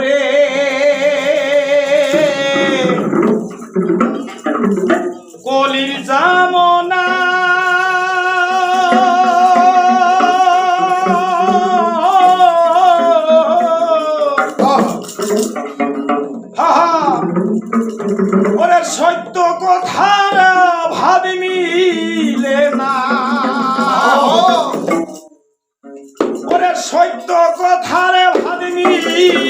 করে। কলির জামনা। ওরে সত্য কথা ভাবি মিলে না। ওরে সত্য কথারে ভাবি মিলে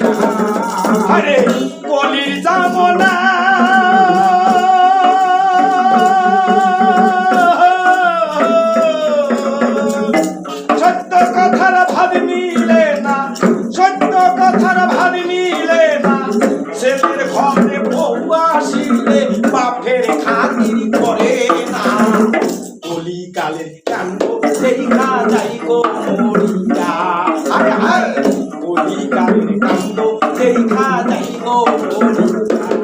গো মরিয়া হায় রে গলির যাব না। সত্য কথার ভাবি মিলে না, সত্য কথার ভাবি মিলে না। ছেলের ঘরে বউ আসিলে বাপের খাতির করে না। কলি কালের কাণ্ড দেখা যাই গো মরিয়া। হায় হায়, কলি কালের কাণ্ড 他对我无礼